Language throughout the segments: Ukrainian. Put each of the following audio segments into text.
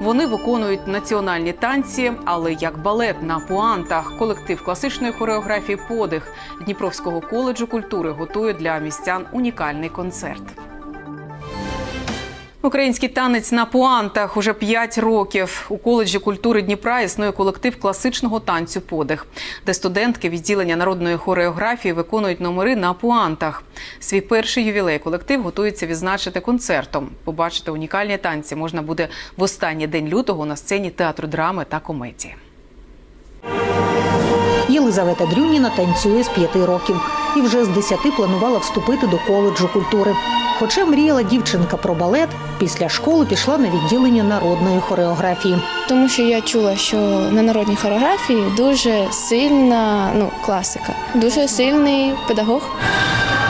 Вони виконують національні танці, але як балет на пуантах. Колектив класичної хореографії Подих Дніпровського коледжу культури готує для містян унікальний концерт. Український танець на пуантах уже 5 років. У коледжі культури Дніпра існує колектив класичного танцю подих, де студентки відділення народної хореографії виконують номери на пуантах. Свій перший ювілей колектив готується відзначити концертом. Побачити унікальні танці можна буде в останній день лютого на сцені театру драми та комедії. Єлизавета Дрюніна танцює з п'яти років і вже з десяти планувала вступити до коледжу культури. Хоча мріяла дівчинка про балет, після школи пішла на відділення народної хореографії. Тому що я чула, що на народній хореографії дуже сильна ну, класика, дуже сильний педагог.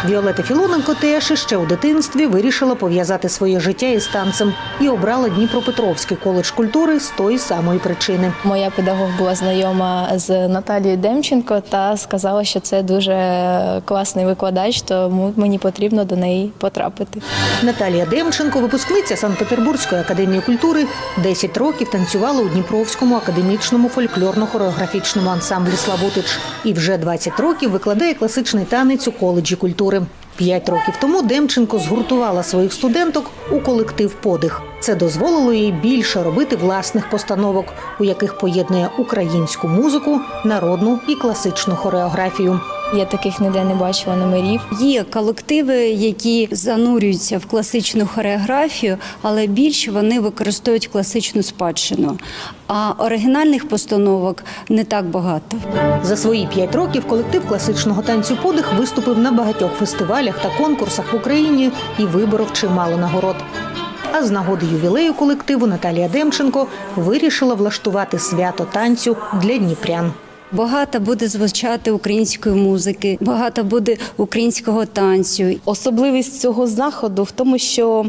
Віолета Філоненко теж іще у дитинстві вирішила пов'язати своє життя із танцем і обрала Дніпропетровський коледж культури з тої самої причини. Моя педагог була знайома з Наталією Демченко та сказала, що це дуже класний викладач, тому мені потрібно до неї потрапити. Наталія Демченко, випускниця Санкт-Петербурзької академії культури, 10 років танцювала у Дніпровському академічному фольклорно-хореографічному ансамблі Славутич і вже 20 років викладає класичний танець у коледжі культури. П'ять років тому Демченко згуртувала своїх студенток у колектив Подих. Це дозволило їй більше робити власних постановок, у яких поєднує українську музику, народну і класичну хореографію. Я таких ніде не бачила номерів. Є колективи, які занурюються в класичну хореографію, але більше вони використовують класичну спадщину. А оригінальних постановок не так багато. За свої п'ять років колектив класичного танцю подих виступив на багатьох фестивалях та конкурсах в Україні і виборов чимало нагород. А з нагоди ювілею колективу Наталія Демченко вирішила влаштувати свято танцю для дніпрян. Багато буде звучати української музики, багато буде українського танцю. Особливість цього заходу в тому, що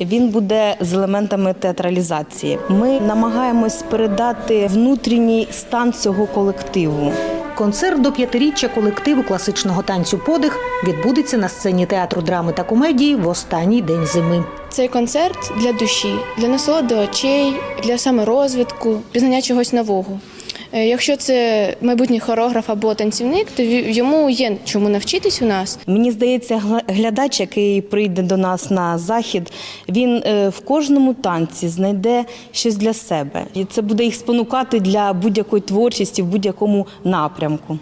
він буде з елементами театралізації. Ми намагаємось передати внутрішній стан цього колективу. Концерт до п'ятиріччя колективу класичного танцю подих відбудеться на сцені театру драми та комедії в останній день зими. Цей концерт для душі, для насолоди очей, для саморозвитку, пізнання чогось нового. Е, Якщо це майбутній хореограф або танцівник, то йому є чому навчитись у нас. Мені здається, глядач, який прийде до нас на захід, він е, в кожному танці знайде щось для себе, і це буде їх спонукати для будь-якої творчості в будь-якому напрямку.